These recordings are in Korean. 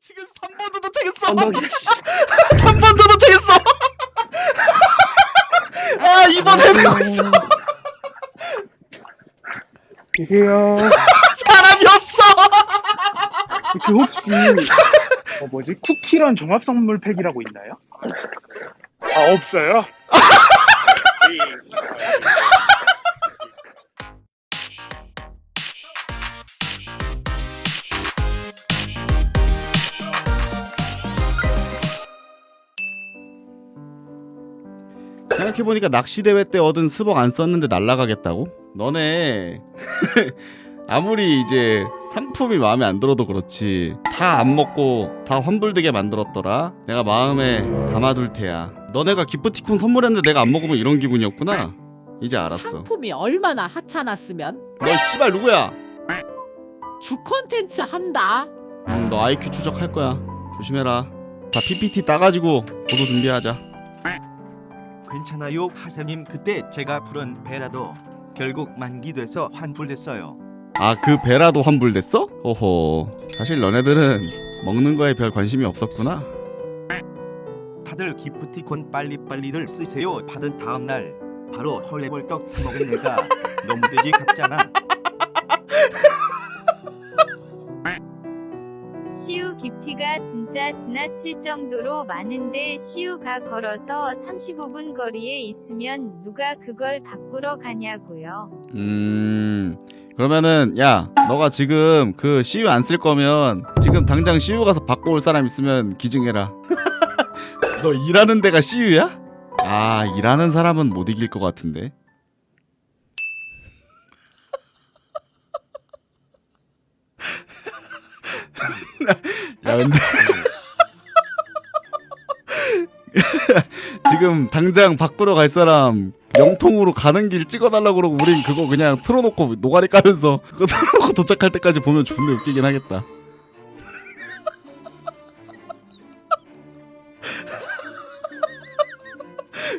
지금 3번도 도착했어. 언덕이 3번도 도착했어. 아 2번 헤매고 있어. 계세요. 사람이 없어. 그 혹시 어 뭐지 쿠키런 종합 선물 팩이라고 있나요? 아 없어요? 생각해보니까 낚시 대회 때 얻은 스벅 안 썼는데 날라가겠다고? 너네 아무리 이제 상품이 마음에 안 들어도 그렇지. 다 안 먹고 다 환불되게 만들었더라. 내가 마음에 담아둘 테야. 너네가 기프티콘 선물했는데 내가 안 먹으면 이런 기분이었구나. 이제 알았어. 상품이 얼마나 하찮았으면? 너 씨발 누구야? 주 컨텐츠 한다. 음, 너 IQ 추적할 거야. 조심해라. 자 PPT 따가지고 보도 준비하자 괜찮아요? 하세님 그때 제가 부른 베라도 결국 만기돼서 환불됐어요. 아 그 배라도 환불됐어? 오호 사실 너네들은 먹는 거에 별 관심이 없었구나. 다들 기프티콘 빨리빨리들 쓰세요. 받은 다음 날 바로 헐레벌떡 사먹은 내가 너무 되게 같잖아 기프티가 진짜 지나칠 정도로 많은데 시우가 걸어서 35분 거리에 있으면 누가 그걸 바꾸러 가냐고요. 음 그러면은 야 너가 지금 그 CU 안 쓸 거면 지금 당장 CU 가서 바꿔 올 사람 있으면 기증해라 너 일하는 데가 CU야? 아 일하는 사람은 못 이길 것 같은데 야 근데 지금 당장 바꾸러 갈 사람 영통으로 가는 길 찍어달라고 그러고 우린 그거 그냥 틀어놓고 노가리 까면서 그거 틀어놓고 도착할 때까지 보면 존나 웃기긴 하겠다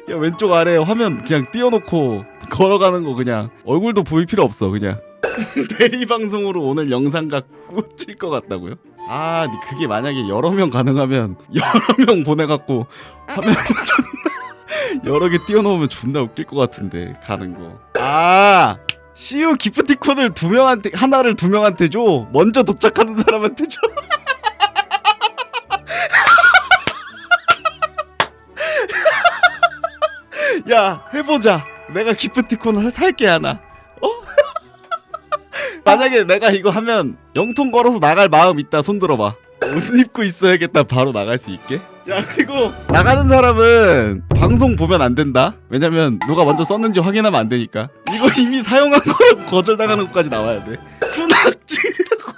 야 왼쪽 아래 화면 그냥 띄워놓고 걸어가는 거 그냥 얼굴도 보일 필요 없어 그냥 대리 방송으로 오늘 영상각 꽂힐 것 같다고요? 아 그게 만약에 여러 명 가능하면 여러 명 보내갖고 화면 여러 개 띄워놓으면 존나 웃길 것 같은데 가는 거. 아 CU 기프티콘을 두 명한테 하나를 두 명한테 줘. 먼저 도착하는 사람한테 줘. 야 해보자. 내가 기프티콘 사- 살게 하나. 어? 만약에 내가 이거 하면 영통 걸어서 나갈 마음 있다 손 들어봐. 옷 입고 있어야겠다 바로 나갈 수 있게. 야 그리고 나가는 사람은 방송 보면 안 된다. 왜냐면 누가 먼저 썼는지 확인하면 안 되니까. 이거 이미 사용한 거라고 거절당하는 것까지 나와야 돼. 순학질이라고.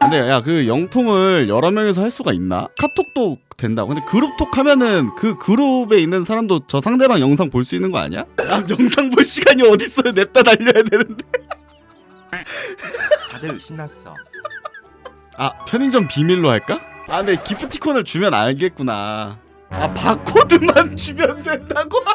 근데 야 그 영통을 여러 명이서 할 수가 있나? 카톡도 된다. 근데 그룹톡 하면은 그 그룹에 있는 사람도 저 상대방 영상 볼 수 있는 거 아니야? 남 영상 볼 시간이 어딨어요? 냅다 달려야 되는데. 다들 신났어. 아 편의점 비밀로 할까? 아 근데 기프티콘을 주면 알겠구나. 아 바코드만 주면 된다고?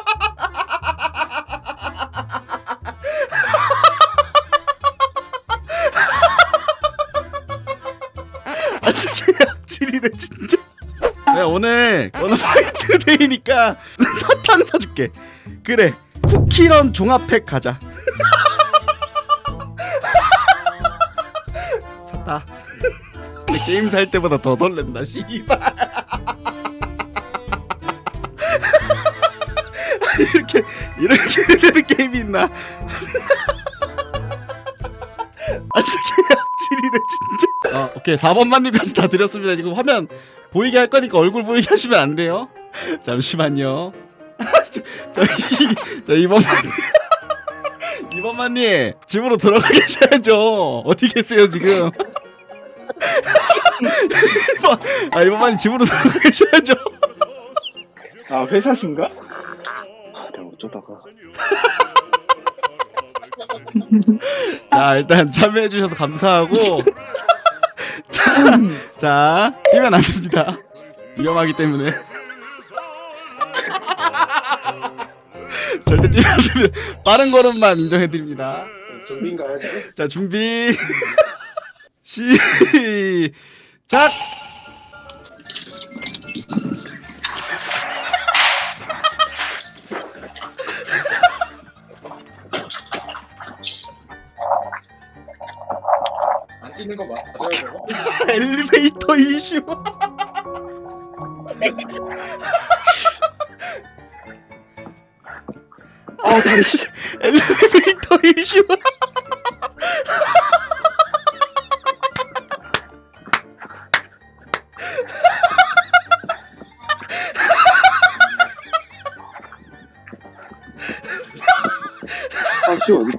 아 진짜 약질이네 진짜. 내가 오늘 오늘 화이트데이니까 사탕 사줄게. 그래 쿠키런 종합팩 가자 근데 게임 살 때보다 더 설렌다 씨발. 이렇게 이렇게 되는 게임이 있나? 아 진짜 약질이네 진짜. 어 오케이. 4번만님까지 다 드렸습니다. 지금 화면 보이게 할 거니까 얼굴 보이게 하시면 안 돼요. 잠시만요. 저, 저희 저 이번만님 이번만님 집으로 들어가 계셔야죠. 어디 계세요 지금 이번 아 이번만님 집으로 들어가 계셔야죠. 아 회사신가? 아 내가 어쩌다가. 자 일단 참여해 주셔서 감사하고. 자, 자 뛰면 안 됩니다. 위험하기 때문에. 절대 뛰면 안 됩니다. 빠른 걸음만 인정해 드립니다. 준비인가요 지금? 자 준비 시 작! 안 뛰는 거 맞아요, 저거? 엘리베이터 이슈. 아 다리 씨. 엘리베이터 이슈. 아씨 어디?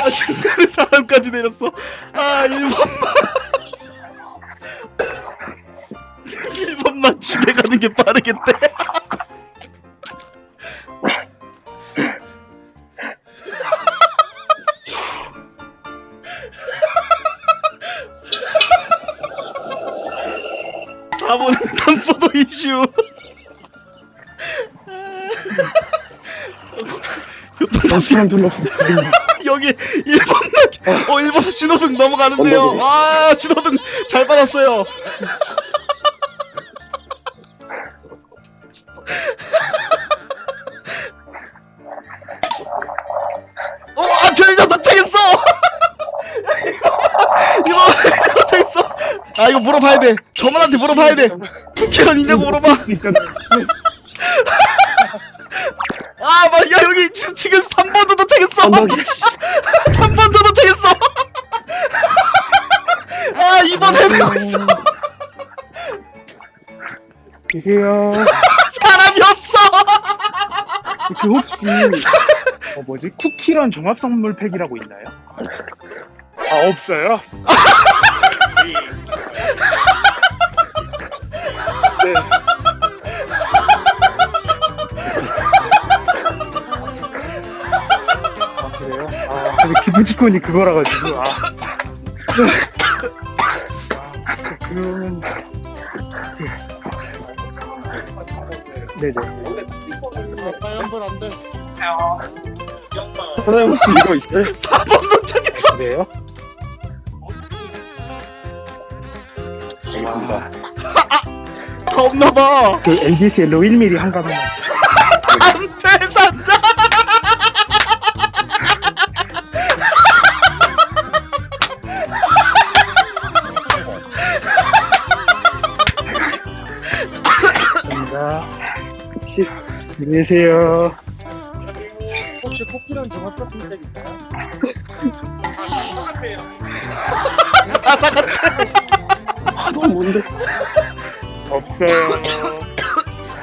아 중간에 사람까지 내렸어. 아 1번만. 1번만 집에 가는 게 빠르겠대. 교통 사람 별로 없어. 여기 1번만 어 1번 신호등 넘어가는데요. 아 신호등 잘 받았어요. 어 아, 편의점 도착했어! 이거 편의점 도착했어. 아 이거 물어봐야 돼. 저만한테 물어봐야 돼. 쿠키런 있냐고 물어봐 기 지- 지금 3번도 도착했어 언덕이. 3번도 도착했어 아 2번 헤매고 있어 계세요. 사람이 없어 그 혹시 어 뭐지 쿠키런 종합 선물 팩이라고 있나요? 아 없어요. 네. 기프티콘이 그거라 가지고 아. 아 그러면 네네. 사장님 혹시 이거 있어요? 4번 도착했어 그래요? 고맙습니다. 다 없나봐 그 LBS의 로 1mm 한 가닥 씨, 안녕히 계세요. 혹시 코끼리는 종합 쇼핑백 있나요? 아, 너무 뭔데? 없어요.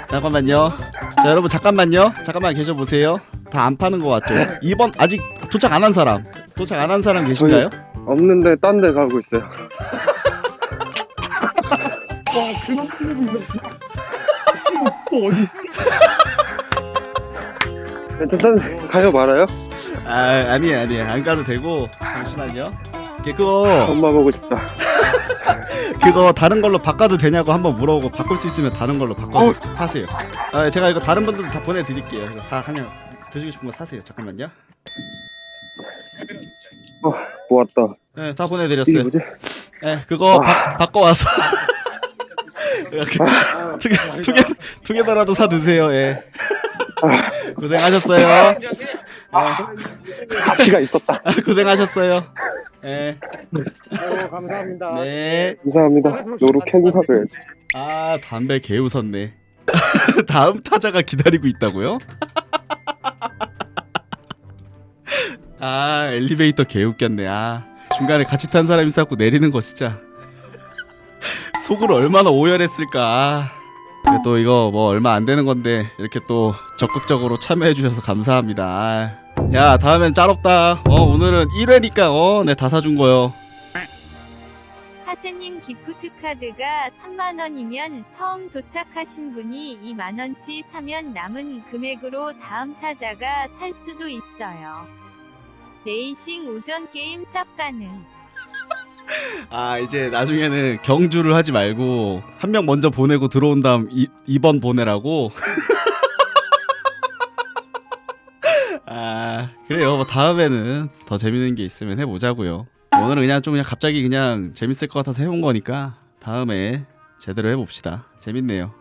잠깐만요 자 여러분 잠깐만요 잠깐만 계셔 보세요 다 안 파는 거 같죠 2번 아직 도착 안 한 사람 도착 안 한 사람 계신가요? 없는데 딴 데 가고 있어요. 와, 그런 필름 있었어. 또 어디 일단 가요 말아요? 아 아니에요 아니에요 안 가도 되고 잠시만요 그거 엄마 보고 싶다. 그거 다른 걸로 바꿔도 되냐고 한번 물어보고 바꿀 수 있으면 다른 걸로 바꿔서 사세요. 아, 제가 이거 다른 분들도 다 보내드릴게요. 이거 다 그냥 드시고 싶은 거 사세요. 잠깐만요. 모았다. 네, 다 이게 보내드렸어요. 뭐지? 네, 그거 바, 바꿔 와서 두개 두개 두 개더라도 사 드세요. 예. 고생하셨어요. 가치가 있었다. 아, 고생하셨어요. 예. 어, 감사합니다. 네. 감사합니다. 노루 캔 사줘야지. 아 담배 개 웃었네. 다음 타자가 기다리고 있다고요? 아 엘리베이터 개 웃겼네. 아 중간에 같이 탄 사람이 있었고 내리는 거 진짜 속으로 얼마나 오열했을까. 또 이거 뭐 얼마 안 되는 건데 이렇게 또 적극적으로 참여해 주셔서 감사합니다. 아. 야 다음엔 짤없다. 어 오늘은 1회니까 어내 다 사준 거요. 하세님 기프트 카드가 3만 원이면 처음 도착하신 분이 2만 원치 사면 남은 금액으로 다음 타자가 살 수도 있어요. 레이싱 우전 게임 쌉 가능. 아 이제 나중에는 경주를 하지 말고 한 명 먼저 보내고 들어온 다음 이, 2번 보내라고? 아 그래요. 뭐 다음에는 더 재밌는 게 있으면 해보자고요. 오늘은 그냥 좀 그냥 갑자기 그냥 재밌을 것 같아서 해본 거니까 다음에 제대로 해봅시다. 재밌네요